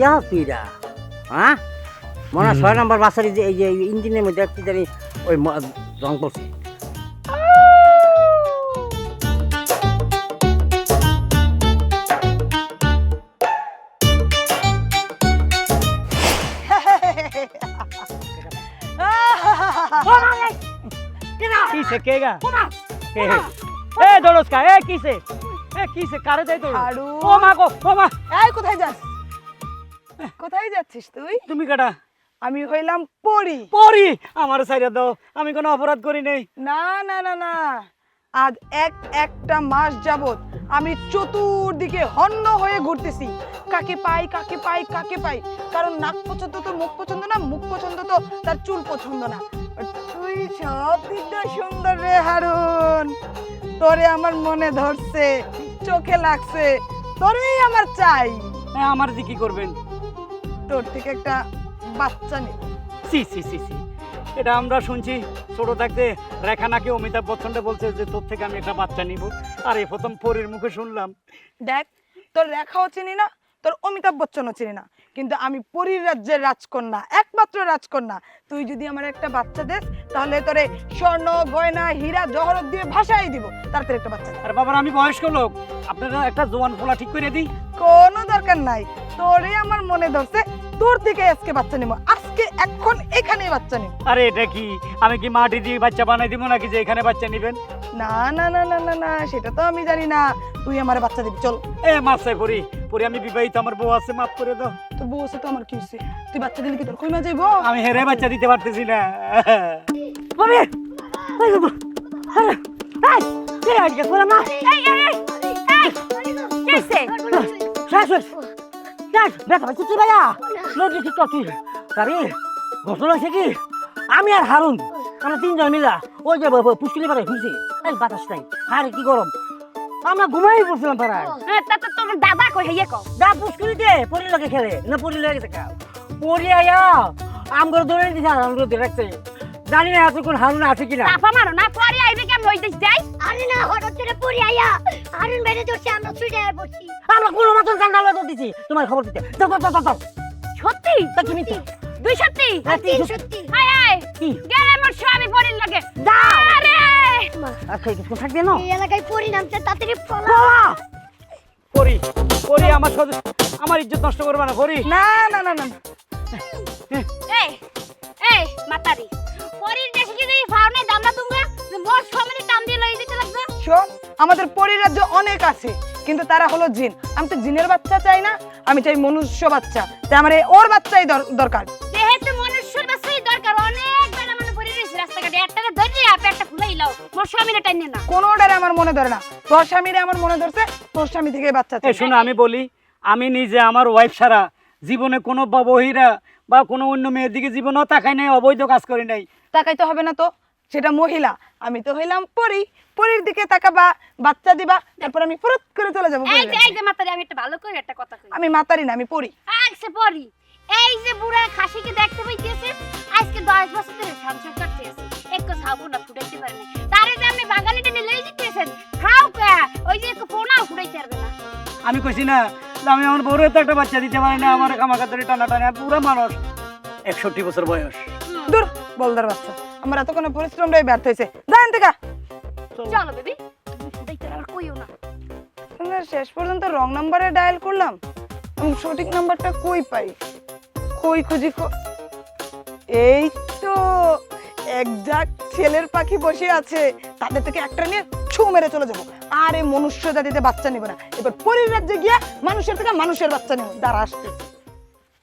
যা তুইরা হ্যাঁ? মনে হয় ছয় নম্বর বাসার যে এই যে ইঞ্জিনের মধ্যে কি জানি ওই রং? পড়ছে কিসে কেগা কে? এ দরস কা এ কিসে? এ কিসে কারে যাই তো হারু। ও মা গো ও মা। এই কোথায় যাস? কোথায় যাচ্ছিস তুই? তুমি কাটা আমি হইলাম পরি। পরি? আমার সাইডে দাও আমি কোনো অপরাধ করি নাই। না না না না। আজ এক একটা মাস যাবত আমি চতুর্দিকে হন্য হয়ে ঘুরতেছি। কাকে পাই কাকে পাই কাকে পাই? কারণ নাক পছন্দ তো মুখ পছন্দ না মুখ পছন্দ তো তার চুল পছন্দ না। তুই সব দিক দিয়ে সুন্দর রে হারুন। তোরে আমার মনে ধরছে। চোখে লাগছে। তোরেই আমার চাই। হ্যাঁ আমার দি কি করবেন? তোর থেকে একটা বাচ্চা নেব। See see see see. এটা আমরা শুনছি ছোট থাকতে রেখা নাকি অমিতাভ বচ্চনটা বলছে যে তোর থেকে আমি একটা বাচ্চা নিব। আর এই প্রথম পরীর মুখে শুনলাম। দেখ তোর রেখাও চিনি না তোর অমিতাভ বচ্চনও চিনি না। কিন্তু আমি পরীর রাজ্যের রাজকন্যা একমাত্র রাজকন্যা। তুই যদি আমার একটা বাচ্চা দেস তাহলে তোরে স্বর্ণ গয়না হীরা জহরত দিয়ে ভাষাই দিব তারপরে একটা বাচ্চা আরে আর বাবার আমি বয়স্ক লোক। আপনারা একটা জোয়ান ফোলা ঠিক করে দিই। কোনো দরকার নাই। তোরে আমার মনে ধরছে তোর থেকে আজকে বাচ্চা নিব আজকে এখন এখানে বাচ্চা নিব আরে এটা কি আমি কি মাটি দিয়ে বাচ্চা বানাই দিব নাকি যে এখানে বাচ্চা নেবেন না না না না না না সেটা তো আমি জানি না তুই আমার বাচ্চা দিবি চল এ মাসাই পরি পরি আমি বিবাহিত আমার বউ আছে মাফ করে দাও তোর বউ আছে তো আমার কি হয়েছে তুই বাচ্চা দিলে কি তোর কইমা যাইবো আমি হেরে বাচ্চা দিতে পারতেছি না বাবা এই বাবা আরে এই কে আজকে তোরা মা এই এই এই এই কিসে শেষ ব্যথা পাচ্ছি তুই ভাইয়া। নদী ঠিক তুই। আরে ঘটনা হয়েছে কি? আমি আর হারুন আমরা তিনজন মিলা ওই যে পুষ্কিলি পাড়ায় ঘুরছি। এই বাতাস নাই আরে কি গরম। আমরা ঘুমাই পড়ছিলাম পাড়ায়। তা তো তোমার দাদা কই হইয়ে কও। দা পুষ্কিলিতে পরি লাগে খেলে না পরি লাগে দেখা। পরি আয়া আমগুলো ধরে দিছে আমগুলো ধরে রাখছে জানি না এতক্ষণ হারুন আছে কিনা। তাফা মারো না পরে আইবে কেমন? হইতেছ যাই। আরে না হঠাৎ করে পড়ে আয়া। আরুন বেড়ে ধরছে আমরা ছুটে আয়া পড়ছি। আমরা কোনো মতন জানালা তো দিছি। তোমার খবর দিতে। যাও, যাও যাও সত্যি? তা কি মিথ্যা? দুই সত্যি? হ্যাঁ, তিন তিন- সত্যি। হাই হাই কি? গেলে মোর স্বামী পরিন লাগে। যাও। আরে! আচ্ছা কিছু থাকবে না? এই এলাকায় পড়ি নামছে তাড়াতাড়ি বাবা পরি পরি আমার আমার ইজ্জত নষ্ট করবে না পরি। না না না না। আমাদের পরিরাজ্য অনেক আছে কিন্তু তারা হলো জিন। আমি তো জিনের বাচ্চা চাই না আমি চাই মনুষ্য বাচ্চা। তাই আমার এই ওর বাচ্চাই দরকার। যেহেতু মনুষ্যর বাসাই দরকার অনেক বেলা মানে পরি রইছে রাস্তাঘাটে একটাকে ধরে আপে একটা ফুলাই লাও। মোর স্বামীর টাইনে না কোনোটারে আমার মনে ধরে না। তোর স্বামীরে আমার মনে ধরছে তোর স্বামী থেকে বাচ্চা এ চাই। শোনো আমি বলি আমি নিজে আমার ওয়াইফ ছাড়া জীবনে কোনো বা বহিরা বা কোনো অন্য মেয়ের দিকে জীবনেও তাকাই নাই অবৈধ কাজ করি নাই। তাকাইতে হবে না তো। সেটা মহিলা। আমি তো হইলাম পরি। পরির দিকে তাকাবা বাচ্চা দিবা তারপর আমি ফুরুত করে চলে যাব এই যে এই যে মাতারি আমি একটা ভালো করে একটা কথা কই। আমি মাতারি না আমি পরি। আজকে পরি এই যে বুড়া খাসিকে দেখতে পাইতেছে আজকে দশ বছর ধরে সংসার করতেছে। একটু সাবু না ফুটাইতে পারেনি তারে যে আপনি বাঙালিটা নিয়ে লই যেতেছেন খাও কা ওই যে একটু ফোনাও ফুটাইতে পারবে না। আমি কইছি না আমি আমার বড় তো একটা বাচ্চা দিতে পারি না আমার কামাকা ধরে টানা টানা পুরো মানুষ। একষট্টি বছর বয়স। দূর বলদার বাচ্চা। আমার এত কোনো পরিশ্রমটাই ব্যর্থ হয়েছে। জানেন থেকে। চলো। বেবি কইও না। শেষ পর্যন্ত রং নাম্বারে ডায়াল করলাম। এবং সঠিক নাম্বারটা কই পাই? কই খুঁজি ক- এই তো একজাক ছেলের পাখি বসে আছে। তাদের থেকে একটা নিয়ে ছু মেরে চলে যাব। আরে মনুষ্য জাতিতে বাচ্চা নিব না। এবার পরির রাজ্যে গিয়া মানুষের থেকে মানুষের বাচ্চা নেব। দাঁড়া আসতে